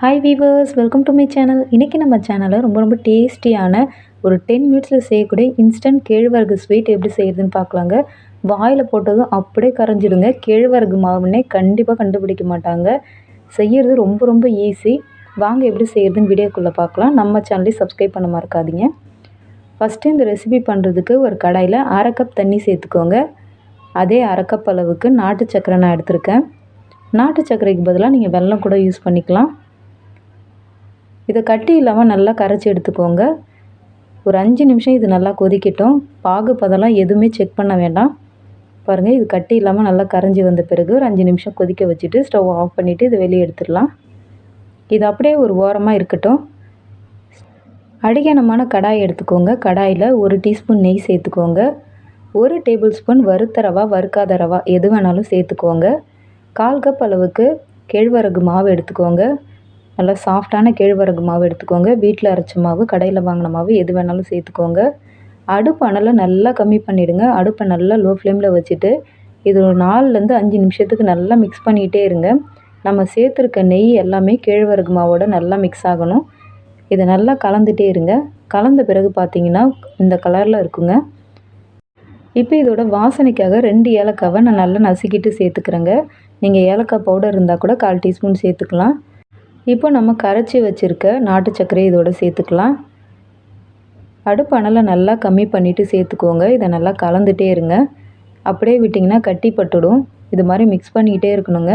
Hi viewers welcome to my channel இன்றைக்கி நம்ம சேனலில் ரொம்ப ரொம்ப டேஸ்டியான ஒரு டென் மினிட்ஸில் செய்யக்கூடிய இன்ஸ்டன்ட் கேழ்வரகு ஸ்வீட் எப்படி செய்யுதுன்னு பார்க்கலாங்க. வாயில் போட்டதும் அப்படியே கரைஞ்சிடுங்க. கேழ்வரகு மாவுன்னே கண்டிப்பாக கண்டுபிடிக்க மாட்டாங்க. செய்கிறது ரொம்ப ரொம்ப ஈஸி வாங்க எப்படி செய்கிறதுன்னு வீடியோக்குள்ளே பார்க்கலாம். நம்ம சேனலையும் சப்ஸ்கிரைப் பண்ண மறக்காதீங்க. ஃபஸ்ட்டு இந்த ரெசிபி பண்ணுறதுக்கு ஒரு கடாயில் அரை கப் தண்ணி சேர்த்துக்கோங்க. அதே அரை கப் அளவுக்கு நாட்டு சக்கரை நான் எடுத்திருக்கேன். நாட்டு சக்கரைக்கு பதிலாக நீங்கள் வெல்லம் கூட யூஸ் பண்ணிக்கலாம். இதை கட்டி இல்லாமல் நல்லா கரைச்சி எடுத்துக்கோங்க. ஒரு அஞ்சு நிமிஷம் இது நல்லா கொதிக்கட்டும். பாகு பதெல்லாம் எதுவுமே செக் பண்ண வேண்டாம். பாருங்கள் இது கட்டி இல்லாமல் நல்லா கரைஞ்சி வந்த பிறகு ஒரு அஞ்சு நிமிஷம் கொதிக்க வச்சுட்டு ஸ்டவ் ஆஃப் பண்ணிவிட்டு இதை வெளியே எடுத்துடலாம். இது அப்படியே ஒரு ஓரமாக இருக்கட்டும். அடிகனமான கடாய் எடுத்துக்கோங்க. கடாயில் ஒரு டீஸ்பூன் நெய் சேர்த்துக்கோங்க. ஒரு டேபிள் ஸ்பூன் வறுத்த ரவா வறுக்காத ரவா எது வேணாலும் சேர்த்துக்கோங்க. கால் கப் அளவுக்கு கேழ்வரகு மாவு எடுத்துக்கோங்க. நல்லா சாஃப்டான கேழ்வரகு மாவு எடுத்துக்கோங்க. வீட்டில் அரைச்ச மாவு கடையில் வாங்கின மாவு எது வேணாலும் சேர்த்துக்கோங்க. அடுப்பு அனலை நல்லா கம்மி பண்ணிவிடுங்க அடுப்பை நல்லா லோ ஃப்ளேமில் வச்சுட்டு இது ஒரு நாலுலேருந்து அஞ்சு நிமிஷத்துக்கு நல்லா மிக்ஸ் பண்ணிகிட்டே இருங்க. நம்ம சேர்த்துருக்க நெய் எல்லாமே கேழ்வரகு மாவோட நல்லா மிக்ஸ் ஆகணும். இதை நல்லா கலந்துகிட்டே இருங்க. கலந்த பிறகு பார்த்தீங்கன்னா இந்த கலரில் இருக்குங்க. இப்போ இதோட வாசனைக்காக ரெண்டு ஏலக்காவை நான் நல்லா நசுக்கிட்டு சேர்த்துக்கிறேங்க. நீங்கள் ஏலக்காய் பவுடர் இருந்தால் கூட கால் டீஸ்பூன் சேர்த்துக்கலாம். இப்போ நம்ம கரைச்சி வச்சுருக்க நாட்டு சர்க்கரையை இதோட சேர்த்துக்கலாம். அடுப்பு நல்லா கம்மி பண்ணிவிட்டு சேர்த்துக்கோங்க. இதை நல்லா கலந்துகிட்டே இருங்க. அப்படியே விட்டிங்கன்னா கட்டி பட்டுடும். இது மாதிரி மிக்ஸ் பண்ணிக்கிட்டே இருக்கணுங்க.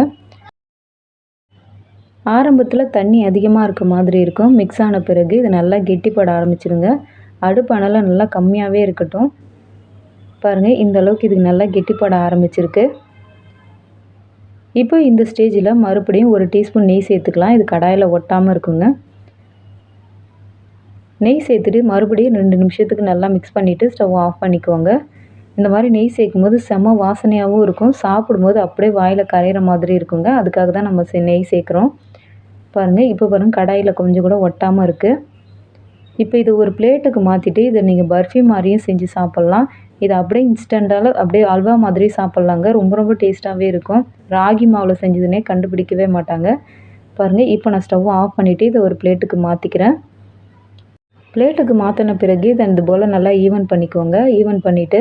ஆரம்பத்தில் தண்ணி அதிகமாக இருக்க மாதிரி இருக்கும். மிக்ஸ் ஆன பிறகு இது நல்லா கெட்டிப்பட ஆரம்பிச்சிருங்க. அடுப்பு அனலை நல்லா கம்மியாகவே இருக்கட்டும். பாருங்கள் இந்த அளவுக்கு இதுக்கு நல்லா கெட்டிப்பட ஆரம்பிச்சிருக்கு. இப்போ இந்த ஸ்டேஜில் மறுபடியும் ஒரு டீஸ்பூன் நெய் சேர்த்துக்கலாம். இது கடாயில் ஒட்டாமல் இருக்குங்க. நெய் சேர்த்துட்டு மறுபடியும் ரெண்டு நிமிஷத்துக்கு நல்லா மிக்ஸ் பண்ணிவிட்டு ஸ்டவ் ஆஃப் பண்ணிக்கோங்க. இந்த மாதிரி நெய் சேர்க்கும் போது செம வாசனையாகவும் இருக்கும். சாப்பிடும்போது அப்படியே வாயில் கரையிற மாதிரி இருக்குங்க. அதுக்காக தான் நம்ம நெய் சேர்க்குறோம். பாருங்கள் இப்போ பாருங்கள் கடாயில் கொஞ்சம் கூட ஒட்டாமல் இருக்குது இப்போ இது ஒரு பிளேட்டுக்கு மாற்றிட்டு இதை நீங்கள் பர்ஃபி மாதிரியும் செஞ்சு சாப்பிட்லாம். இது அப்படியே இன்ஸ்டண்ட்டால் அப்படியே அல்வா மாதிரி சாப்பிட்லாங்க. ரொம்ப ரொம்ப டேஸ்ட்டாகவே இருக்கும். ராகி மாவில் செஞ்சதுனே கண்டுபிடிக்கவே மாட்டாங்க. பாருங்கள் இப்போ நான் ஸ்டவ் ஆஃப் பண்ணிவிட்டு இதை ஒரு பிளேட்டுக்கு மாற்றிக்கிறேன் பிளேட்டுக்கு மாற்றின பிறகு இதை இந்த போல் நல்லா ஈவன் பண்ணிக்கோங்க. ஈவன் பண்ணிவிட்டு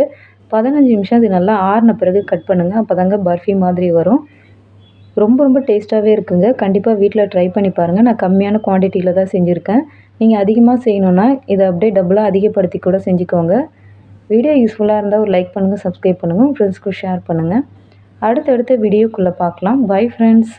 பதினஞ்சு நிமிஷம் இது நல்லா ஆறின பிறகு கட் பண்ணுங்கள் அப்போ தாங்க பர்ஃபி மாதிரி வரும். ரொம்ப ரொம்ப டேஸ்ட்டாகவே இருக்குங்க. கண்டிப்பாக வீட்டில் ட்ரை பண்ணி பாருங்கள் நான் கம்மியான குவான்டிட்டியில் தான் செஞ்சுருக்கேன். நீங்கள் அதிகமாக செய்யணுன்னா இதை அப்படியே டபுளாக அதிகப்படுத்தி கூட செஞ்சுக்கோங்க. வீடியோ யூஸ்ஃபுல்லாக இருந்தால் ஒரு லைக் பண்ணுங்கள் சப்ஸ்கிரைப் பண்ணுங்கள் ஃப்ரெண்ட்ஸ்க்கு ஷேர் பண்ணுங்கள் அடுத்தடுத்த வீடியோக்குள்ளே பார்க்கலாம். Bye friends